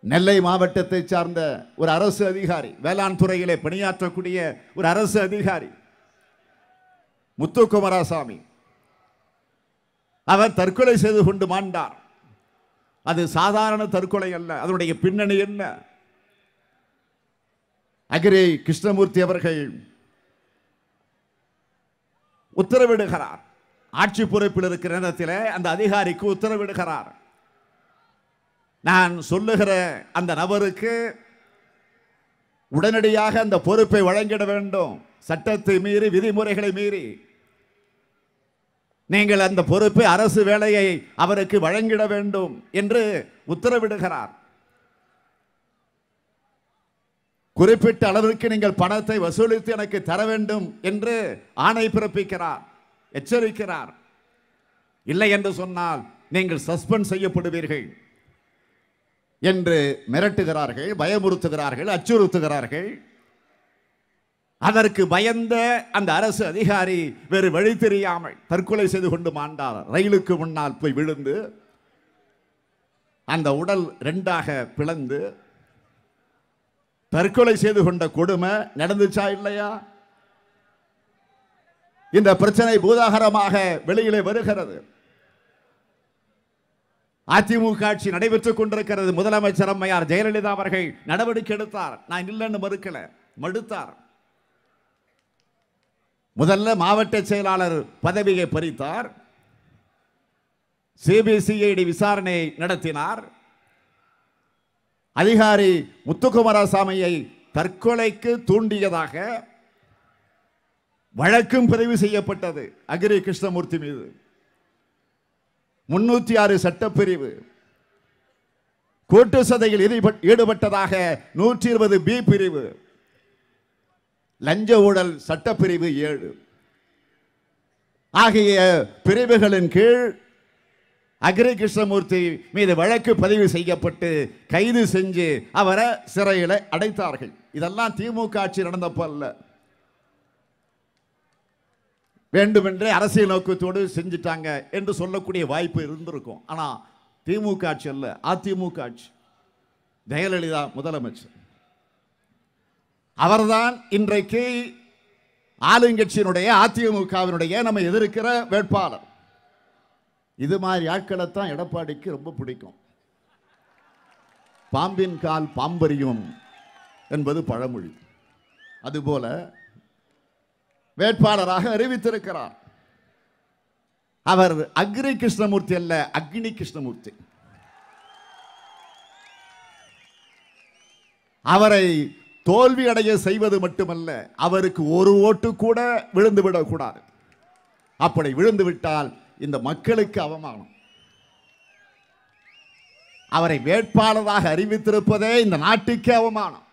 நெல்லை மாவட்டத்தை சார்ந்த ஒரு அரசு அதிகாரி வேளாண் துறையிலே பணியாற்றக்கூடிய ஒரு அரசு அதிகாரி முத்துக்குமாரசாமி. அவர் தற்கொலை செய்து கொண்டு மாண்டார். அது சாதாரண தற்கொலை அல்ல. அதனுடைய பின்னணி என்ன? அகிரே கிருஷ்ணமூர்த்தி அவர்கள் உத்தரவிடுகிறார். ஆட்சி பொறுப்பில் இருக்கிற நேரத்தில் அந்த அதிகாரிக்கு உத்தரவிடுகிறார். நான் சொல்லுகிற அந்த நபருக்கு உடனடியாக அந்த பொறுப்பை வழங்கிட வேண்டும். சட்டத்தை மீறி விதிமுறைகளை மீறி. நீங்கள் அந்த பொறுப்பை அரசு வேலையை அவருக்கு வழங்கிட வேண்டும் என்று உத்தரவிடுகிறார். குறிப்பிட்ட அளவிற்கு நீங்கள் பணத்தை வசூலித்து எனக்கு தர வேண்டும் என்று ஆணை பிறப்பிக்கிறார் எச்சரிக்கிறார். இல்லை என்று சொன்னால் நீங்கள் சஸ்பெண்ட் செய்யப்படுவீர்கள். என்று மிரட்டுகிறார்கள் பயமுறுத்துகிறார்கள் அச்சுறுத்துகிறார்கள். அதற்கு பயந்த அந்த அரசு அதிகாரி வேறு வழி தெரியாமல் தற்கொலை செய்து கொண்டு மாண்டார். ரயிலுக்கு முன்னால் போய் விழுந்து அந்த உடல் ரெண்டாக பிளந்து தற்கொலை செய்து கொண்ட கொடுமை நடந்துச்சா இல்லையா? இந்த பிரச்சனை பூதாகரமாக வெளியிலே வருகிறது. அதிமுக ஆட்சி நடைபெற்றுக் கொண்டிருக்கிறது. முதலமைச்சர் அம்மையார் ஜெயலலிதா அவர்கள் நடவடிக்கை எடுத்தார். நான் இல்லைன்னு மறுக்கல மடுத்தார் முதல்ல மாவட்ட செயலாளர் பதவியை பறித்தார். சிபிசிஐடி விசாரணை நடத்தினார். அதிகாரி முத்துக்குமாரசாமியை தற்கொலைக்கு தூண்டியதாக வழக்கும் பதிவு செய்யப்பட்டது அகிரி கிருஷ்ணமூர்த்தி மீது. முன்னூத்தி ஆறு சட்டப்பிரிவு. கூட்டு சதையில் ஈடுபட்- ஈடுபட்டதாக நூற்றி இருபது பி பிரிவு. லஞ்ச ஊழல் சட்டப்பிரிவு ஏழு. ஆகிய பிரிவுகளின் கீழ் அக்ரி கிருஷ்ணமூர்த்தி மீது வழக்கு பதிவு செய்யப்பட்டு கைது செஞ்சு அவரை சிறையில் அடைத்தார்கள். இதெல்லாம் திமுக ஆட்சி நடந்தப்போ அல்ல. வேண்டுமென்றே அரசியல் நோக்கத்தோடு செஞ்சிட்டாங்க என்று சொல்லக்கூடிய வாய்ப்பு இருந்திருக்கும். ஆனால் திமுக ஆட்சி அல்ல அதிமுக ஆட்சி. ஜெயலலிதா முதலமைச்சர். அவர்தான் இன்றைக்கு ஆளுங்கட்சியினுடைய அதிமுகவினுடைய நம்ம எதிர்க்கிற வேட்பாளர். இது மாதிரி ஆட்களைத்தான் எடப்பாடிக்கு ரொம்ப பிடிக்கும். பாம்பின் கால் பாம்பரியும் என்பது பழமொழி. அதுபோல வேட்பாளராக அறிவித்திருக்கிறார். அவர் அக்னி கிருஷ்ணமூர்த்தி அல்ல அக்னி கிருஷ்ணமூர்த்தி. அவரை தோல்வி அடைய செய்வது மட்டுமல்ல அவருக்கு ஒரு ஓட்டு கூட விழுந்து விடக்கூடாது. அப்படி விழுந்து விட்டால் இந்த மக்களுக்கு அவமானம். அவரை வேட்பாளராக அறிவித்திருப்பதே இந்த நாட்டுக்கு அவமானம்.